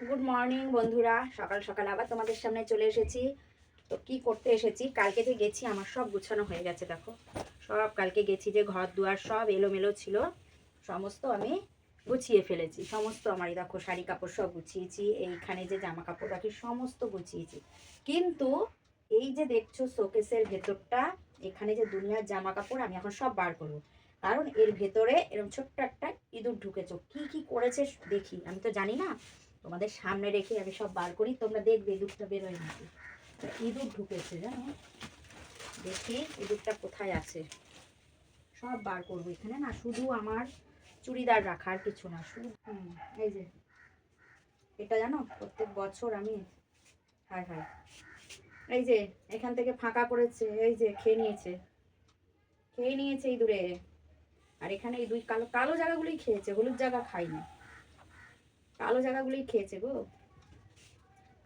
Good morning বন্ধুরা। সকাল সকাল আবার তোমাদের সামনে চলে এসেছি। তো কি করতে এসেছি? কালকে যে গেছি, আমার সব গুছানো হয়ে গেছে, দেখো। সব কালকে গেছি যে ঘর দুয়ার সব এলোমেলো ছিল। সমস্ত আমি গুছিয়ে ফেলেছি। সমস্ত আমার দেখো, শাড়ি কাপড় সব গুছিয়েছি, এইখানে যে জামা কাপড় রাখি সমস্ত গুছিয়েছি। কিন্তু এই যে দেখছ, শোকেসের ভেতরটা, এখানে যে দুনিয়ার জামা কাপড়, আমি এখন সব বার করব। কারণ এর ভেতরে এরকম ছোট্ট একটা ইঁদুর ঢুকেছো। কি কি করেছে, দেখি। আমি তো জানি না। তোমাদের সামনে রেখে আমি সব বার করি, তোমরা দেখবে ইঁদুরটা বেরোয় নাকি। ইঁদুর ঢুকেছে, জানো? দেখি ইঁদুরটা কোথায় আছে। সব বার করব এখানে, না, শুধু আমার চুড়িদার রাখার কিছু না, শুধু এই যে। এটা জানো, প্রত্যেক বছর আমি হায় হায় এই যে, এখান থেকে ফাঁকা করেছে, এই যে, খেয়ে নিয়েছে। খেয়ে নিয়েছে এই দূরে আর এখানে এই দুই কালো কালো জায়গাগুলোই খেয়েছে, হলুদ জায়গা খাইনি। কালো জায়গাগুলোই খেয়েছে গো।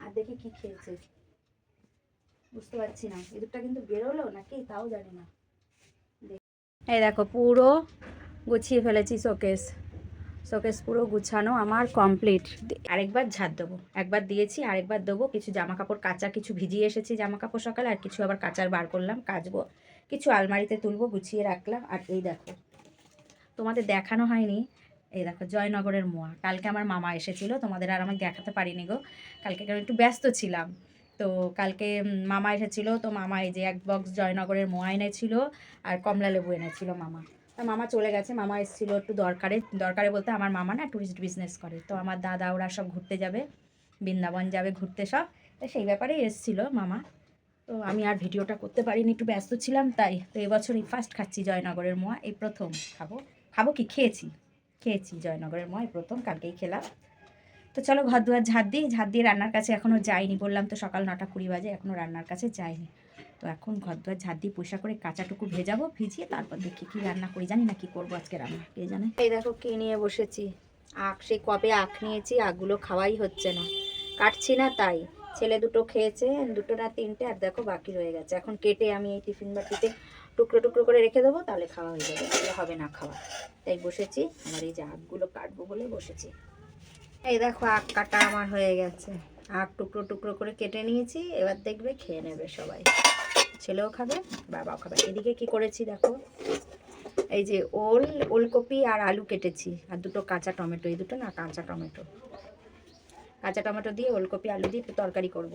আর দেখি কি খেয়েছে। বুঝতে পারছি না। ইঁদুরটা কিন্তু বেরোলো নাকি? তাও জানি না। এই দেখো, পুরো গুছিয়ে ফেলেছি শোকেস। শোকেস পুরো গুছানো আমার কমপ্লিট। আরেকবার ঝাড় দেবো। একবার দিয়েছি, আরেকবার দেবো। কিছু জামা কাপড় কাঁচা, কিছু ভিজিয়ে এসেছি জামা কাপড় সকালে, আর কিছু আবার কাচার বার করলাম, কাচবো। কিছু আলমারিতে তুলবো, গুছিয়ে রাখলাম। আর এই দেখো, তোমাদের দেখানো হয়নি। এই দেখো, জয়নগরের মোয়া। কালকে আমার মামা এসেছিল, তোমাদের আর আমাকে দেখাতে পারিনি গো। কালকে কারণ একটু ব্যস্ত ছিলাম। তো কালকে মামা এসেছিল, তো মামা এই যে এক বক্স জয়নগরের মোয়া এনেছিল আর কমলা লেবু এনেছিল মামা। তা মামা চলে গেছে, মামা এসেছিল একটু দরকারে। দরকারে বলতে আমার মামা না ট্যুরিস্ট বিজনেস করে। তো আমার দাদা, ওরা সব ঘুরতে যাবে, বৃন্দাবন যাবে ঘুরতে সব। তো সেই ব্যাপারেই এসেছিল মামা। তো আমি আর ভিডিওটা করতে পারিনি, একটু ব্যস্ত ছিলাম, তাই তো এবছরই ফার্স্ট খাচ্ছি জয়নগরের মোয়া। এই প্রথম খাব। খাব কি? খেয়েছি। খেয়েছি জয়নগরের ময়, প্রথম, কালকেই খেলাম। তো চলো ঘর দুয়ার ঝাড় দিই ঝাড় দিয়ে রান্নার কাছে এখনও যাইনি, বললাম তো সকাল নটা কুড়ি বাজে এখনও রান্নার কাছে যাইনি। তো এখন ঘর দুয়ার ঝাড় দিয়ে পয়সা করে কাঁচাটুকু ভেজাবো, ভিজিয়ে তারপর দেখি কি রান্না করি, জানি না কি করব আজকে রান্না, কে জানে? এই দেখো কে নিয়ে বসেছি, আখ সেই কবে আখ নিয়েছি আখগুলো খাওয়াই হচ্ছে না। কাটছি না তাই, ছেলে দুটো খেয়েছে, দুটো না তিনটে, আর দেখো বাকি রয়ে গেছে। এখন কেটে আমি এই টিফিন বাটিতে টুকরো টুকরো করে রেখে দেবো, তাহলে খাওয়া হয়ে যাবে। তাহলে হবে না খাওয়া। তাই বসেছি। আমার এই যে আখগুলো কাটবো বলে বসেছি। এই দেখো, আখ কাটা আমার হয়ে গেছে। আখ টুকরো টুকরো করে কেটে নিয়েছি। এবার দেখবে খেয়ে নেবে সবাই। ছেলেও খাবে, বাবাও খাবে। এদিকে কি করেছি দেখো? এই যে ওল, ওলকপি আর আলু কেটেছি। আর দুটো কাঁচা টমেটো। এই দুটো না, কাঁচা টমেটো। কাঁচা টমেটো দিয়ে ওলকপি, আলু দিয়ে তরকারি করব।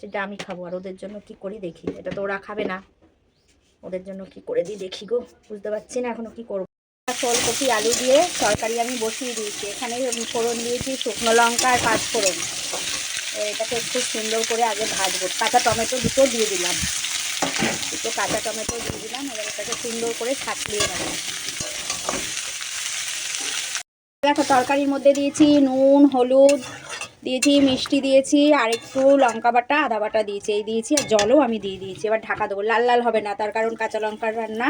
সেটা আমি খাব। আর ওদের জন্য কি করি দেখি। এটা তো ওরা খাবে না। ওদের জন্য কি করে দিই দেখি গো, বুঝতে পারছি না এখনও কি করব। ফুলকপি, আলু দিয়ে তরকারি আমি বসিয়ে দিয়েছি। এখানে ফোড়ন দিয়েছি, শুকনো লঙ্কা আর পাঁচ ফোড়ন। এটাকে একটু সুন্দর করে আগে ভাজবো। কাঁচা টমেটো দুটো দিয়ে দিলাম। দুটো কাঁচা টমেটো দিয়ে দিলাম, এবার এটাকে সুন্দর করে ছাটলিয়ে নেব দেখো, তরকারির মধ্যে দিয়েছি নুন, হলুদ দিয়েছি, মিষ্টি দিয়েছি, আর একটু লঙ্কা বাটা, আদা বাটা দিয়েছি। এই দিয়েছি আর জলও আমি দিয়ে দিয়েছি। এবার ঢাকা দেবো। লাল লাল হবে না, তার কারণ কাঁচা লঙ্কার রান্না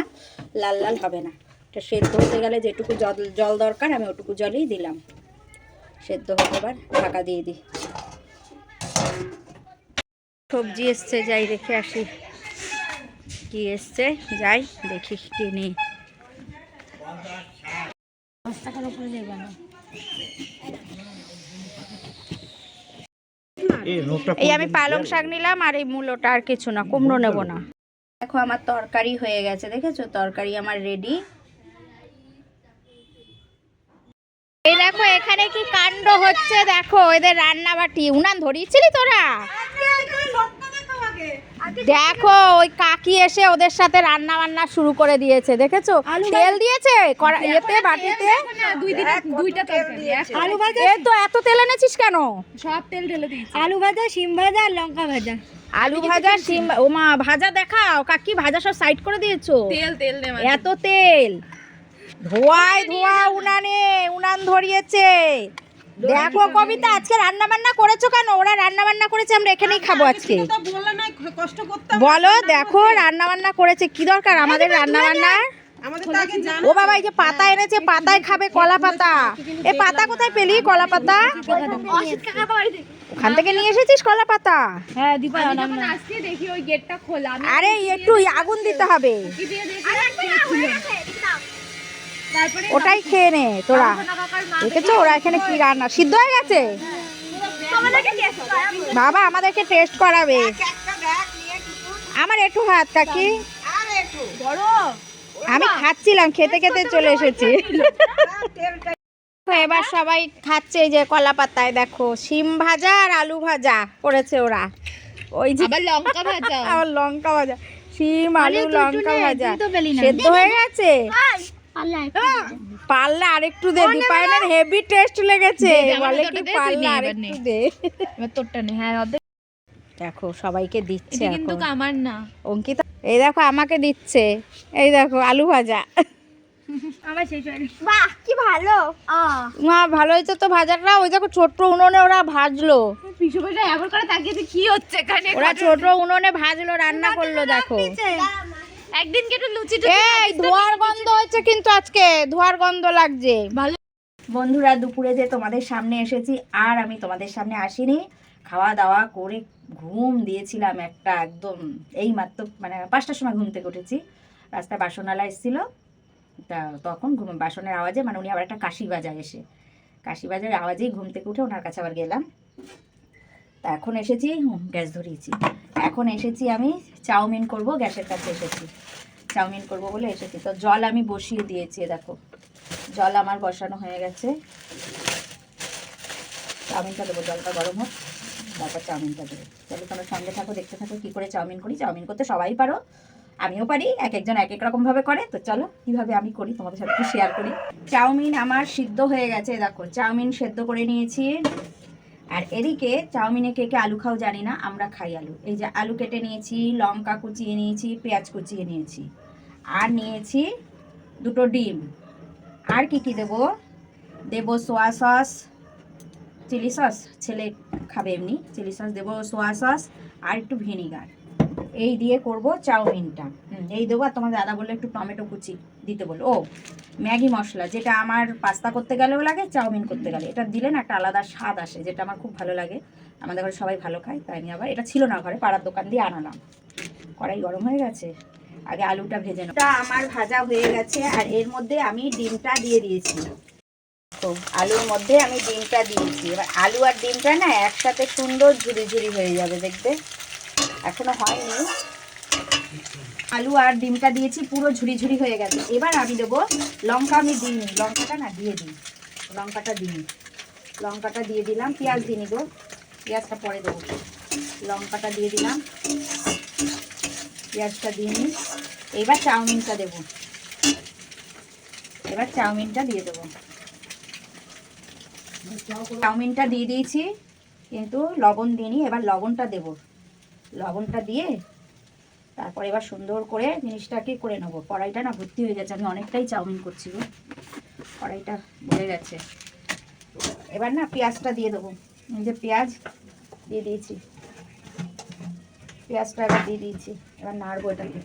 লাল লাল হবে না। এটা সেদ্ধ হতে গেলে যেটুকু জল জল দরকার, আমি ওটুকু জলই দিলাম। সেদ্ধ হতে এবার ঢাকা দিয়ে দিই। সবজি এসছে, যাই রেখে আসি। কি এসছে? যাই দেখি কি নেই। উপরে না এই আমি পালং শাক নিলাম আর এই মূলোটা আর কিছু না কুমড়ো নেব না। দেখো আমার তরকারি হয়ে গেছে দেখেছ? তরকারি আমার রেডি এই দেখো এখানে কি কাণ্ড হচ্ছে দেখো এদের রান্না বাটি উনান ধরিয়েছিলি তোরা? দেখো ওই কাকি এসে ওদের সাথে রান্না বান্না শুরু করে দিয়েছে দেখেছ? তেল দিয়েছে? ইয়েতে বাটিতে? আলু ভাজা এ তো এত তেল এনেছিস কেন? সব তেল ঢেলে দিয়েছি। আলু ভাজা শিম ভাজা আর লঙ্কা ভাজা। আলু ভাজা সিম ও মা ভাজা দেখাও কাকি ভাজা সব সাইড করে দিয়েছ? তেল তেল দে এত তেল। ধোয়ায় ধোয়া উনানে উনান ধরিয়েছে। দেখো কবিতা আজকে রান্না বান্না করেছ কেন? ওরা রান্না বান্না করেছে আমরা এখানেই খাব আজকে। বললে না কষ্ট করতে বলো দেখো রান্না বান্না করেছে কি দরকার আমাদের রান্না বান্না আমাদের তো আগে জান ও বাবা এই যে পাতা এনেছে পাতায় খাবে কলা পাতা। এ পাতা কোথায় পেলি কলা পাতা? ওখান থেকে নিয়ে এসেছিস কলা পাতা? হ্যাঁ দীপা দেখি ওই গেটটা খোলা। আরে একটু আগুন দিতে হবে। ওটাই খেয়ে নে তোরা। দেখেছ? ওরা এখানে কি রান্না? সিদ্ধ হয়ে গেছে? বাবা আমাদেরকে টেস্ট করাবে। আমার একটু হাত কাকি। আমি খাচ্ছিলাম খেতে খেতে চলে এসেছি। এবার সবাই খাচ্ছে এই যে কলা পাতায় দেখো। শিম ভাজা আর আলু ভাজা করেছে ওরা। ওই যে লঙ্কা ভাজা। আবার লঙ্কা ভাজা। শিম আলু লঙ্কা ভাজা। সেদ্ধ হয়ে গেছে? পারলে আরেকটু দে দীপায়নের হেভি টেস্ট লেগেছে। বলে কি আরেকটু দে। এবার তোরটা নে হ্যাঁ অর্ধেক দেখো সবাইকে দিচ্ছে কিন্তু আমার না। অঙ্কিতা এই দেখো আমাকে দিচ্ছে। এই দেখো আলু ভাজা। আমার বাহ কি ভালো। মা ভালো হয়েছে তো ভাজাটা। ওই দেখো ছোট্ট উনুনে ওরা ভাজলো। পিছু এমন করে তাকিয়েছে কি হচ্ছে এখানে। ওরা ছোট উনুনে ভাজলো রান্না করল দেখো। একদিন কেটে লুচি এই ধোয়ার গন্ধ হয়েছে কিন্তু আজকে ধোয়ার গন্ধ লাগছে। ভালো। বন্ধুরা দুপুরে যে তোমাদের সামনে এসেছি আর আমি তোমাদের সামনে আসিনি। খাওয়া দাওয়া করে ঘুম দিয়েছিলাম একটা একদম এই মাত্র মানে পাঁচটার সময় ঘুম থেকে উঠেছি। রাস্তায় বাসনালা এসেছিল। তা তখন ঘুম বাসনের আওয়াজে মানে উনি আবার একটা কাশি বাজায় এসে। কাশি বাজার আওয়াজেই ঘুম থেকে উঠে ওনার কাছে আবার গেলাম। তা এখন এসেছি গ্যাস ধরিয়েছি। এখন এসেছি আমি চাউমিন করব, গ্যাসের কাছে এসেছি। চাউমিন করব বলে এসেছি। তো জল আমি বসিয়ে দিয়েছি দেখো। জল আমার বসানো হয়ে গেছে। চাউমিনটা দেবো, জলটা গরম হোক। তারপর চাউমিনটা দেবো। তাহলে তোমরা সঙ্গে থাকো, দেখতে থাকো কী করে চাউমিন করি। চাউমিন করতে সবাই পারো, আমিও পারি এক একজন এক এক রকমভাবে করে। তো চলো, কীভাবে আমি করি, তোমাদের সাথে শেয়ার করি। চাউমিন আমার সিদ্ধ হয়ে গেছে দেখো। চাউমিন সেদ্ধ করে নিয়েছি। আর এদিকে চাউমিনে কে কে আলু খাও জানি না, আমরা খাই আলু। এই যে আলু কেটে নিয়েছি, লঙ্কা কুচিয়ে নিয়েছি, পেঁয়াজ কুচিয়ে নিয়েছি। আর নিয়েছি দুটো ডিম। আর কি কি দেবো? দেবো সোয়া সস চিলি সস ছেলে খাবে এমনি চিলি সস দেবো সোয়া সস আর একটু ভিনিগার এই দিয়ে করব চাউমিনটা। এই দেবো আর তোমার দাদা বলল একটু টমেটো কুচি দিতে বলল। ও, ম্যাগি মশলা যেটা আমার পাস্তা করতে গেলেও লাগে, চাউমিন করতে গেলে। এটা দিলে না একটা আলাদা স্বাদ আসে, যেটা আমার খুব ভালো লাগে। আমাদের ঘরে সবাই ভালো খায়, তাই আমি আবার এটা ছিল না ঘরে, পাড়ার দোকান দিয়ে আনালাম। কড়াই গরম হয়ে গেছে, আগে আলুটা ভেজে নেব। আমার ভাজা হয়ে গেছে, আর এর মধ্যে আমি ডিমটা দিয়ে দিয়েছি। তো, আলুর মধ্যে আমি ডিমটা দিয়েছি। এবার আলু আর ডিমটা না একসাথে সুন্দর ঝুরি ঝুরি হয়ে যাবে দেখবে। এখনও হয়নি। আলু আর ডিমটা দিয়েছি, পুরো ঝুরি ঝুরি হয়ে গেছে। এবার আমি দেবো লঙ্কা, আমি দিইনি। লঙ্কাটা না, দিয়ে দিই। লঙ্কাটা দিই লঙ্কাটা দিয়ে দিলাম, পেঁয়াজ দিয়ে নিব পেঁয়াজটা পরে দেবো। লঙ্কাটা দিয়ে দিলাম। পেঁয়াজটা দিয়ে নিই এবার চাউমিনটা দেবো। এবার চাউমিনটা দিয়ে দেবো। চাউমিনটা দিয়ে দিয়েছি, কিন্তু লবণ দিইনি। এবার লবণটা দেব। লবণটা দিয়ে তারপর এবার সুন্দর করে জিনিসটাকে করে নেব। কড়াইটা না ভর্তি হয়ে গেছে, আমি অনেকটাই চাউমিন করছি গো। কড়াইটা ভরে গেছে। এবার না পেঁয়াজটা দিয়ে দেবো। যে পেঁয়াজ দিয়ে দিয়েছি। পেঁয়াজটা এবার দিয়ে দিয়েছি। এবার নাড়বো এটাকে।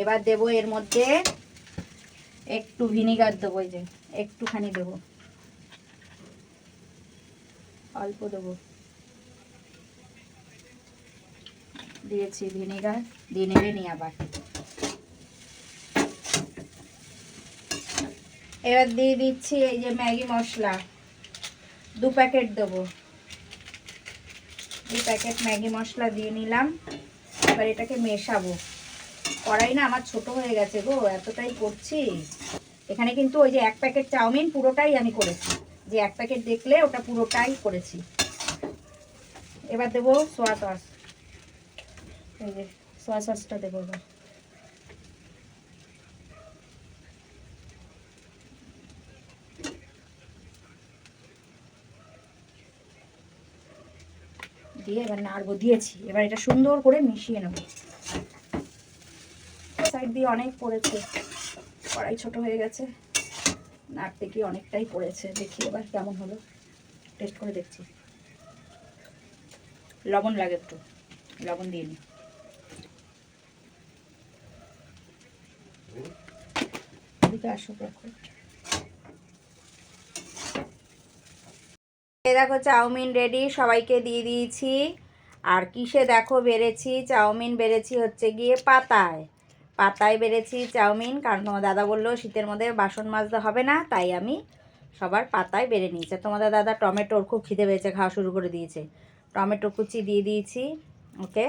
এবার দেবো এর মধ্যে একটু ভিনিগার দেবো, এই যে একটুখানি দেবো। অল্প দেবো। দিয়েছি ভিনিগার, দিয়ে নেড়ে নিই আবার। এবার দিয়ে দিচ্ছি এই যে ম্যাগি মশলা। দু প্যাকেট দেবো। দু প্যাকেট ম্যাগি মশলা দিয়ে নিলাম। এবার এটাকে মেশাবো। কড়াই না আমার ছোট হয়ে গেছে গো, এতটাই করছি। এখানে কিন্তু ওই যে এক প্যাকেট চাউমিন পুরোটাই আমি করেছি। যে এক প্যাকেট দেখলে ওটা পুরোটাই করেছি। এবার দেবো সোয়া সস। এই যে সোয়া সসটা দেবো দিয়ে এবার নাড়বো, দিয়েছি। এবার এটা সুন্দর করে মিশিয়ে নেব। সাইড দিয়ে অনেক পড়েছে। কড়াই ছোট হয়ে গেছে। নাড়তে কি অনেকটাই পড়েছে। দেখি এবার কেমন হলো। টেস্ট করে দেখছি। লবণ লাগে একটু। লবণ দিয়ে নিই এদিকে আসো দেখো এই দেখো চাউমিন রেডি সবাইকে দিয়ে দিয়েছি। আর কিসে দেখো বেড়েছি, চাউমিন বেড়েছি হচ্ছে গিয়ে পাতায়। পাতায় বেড়েছি চাউমিন, কারণ তোমার দাদা বলল শীতের মধ্যে বাসন মাজতে হবে না, তাই আমি সবার পাতায় বেড়ে নিয়েছে। তোমাদের দাদা টমেটোর খুব খিদে পেয়েছে, খাওয়া শুরু করে দিয়েছে। টমেটো কুচি দিয়ে দিয়েছি ওকে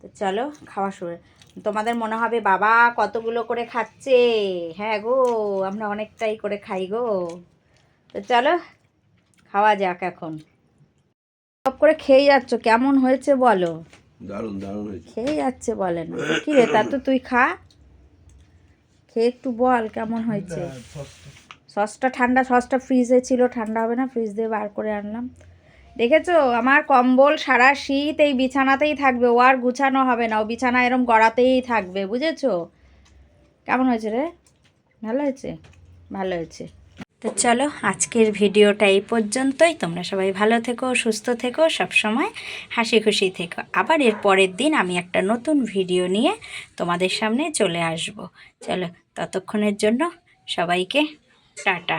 তো চলো, খাওয়া শুরু। তোমাদের মনে হবে বাবা কতগুলো করে খাচ্ছে? হ্যাঁ গো আমরা অনেকটাই করে খাই গো। তো চলো খাওয়া যাক এখন। সব করে খেয়ে যাচ্ছ কেমন হয়েছে বলো? দারুণ দারুণ হয়েছে। খেয়ে যাচ্ছে বলে না। কি রে তা তো তুই খা। খেয়ে একটু বল কেমন হয়েছে? সসটা ঠান্ডা সসটা ফ্রিজে ছিল ঠান্ডা হবে না ফ্রিজ দিয়ে বার করে আনলাম। দেখেছ? আমার কম্বল, সারা শীত এই বিছানাতেই থাকবে। ও আর গুছানো হবে না। ও বিছানা এরম গড়াতেই থাকবে, বুঝেছ? কেমন হয়েছে রে? ভালো হয়েছে? ভালো হয়েছে। তো চলো, আজকের ভিডিওটা এই পর্যন্তই। তোমরা সবাই ভালো থেকো, সুস্থ থেকো সব সময় হাসি খুশি থেকো। আবার এর পরের দিন আমি একটা নতুন ভিডিও নিয়ে তোমাদের সামনে চলে আসব। চলো, ততক্ষণের জন্য সবাইকে টাটা।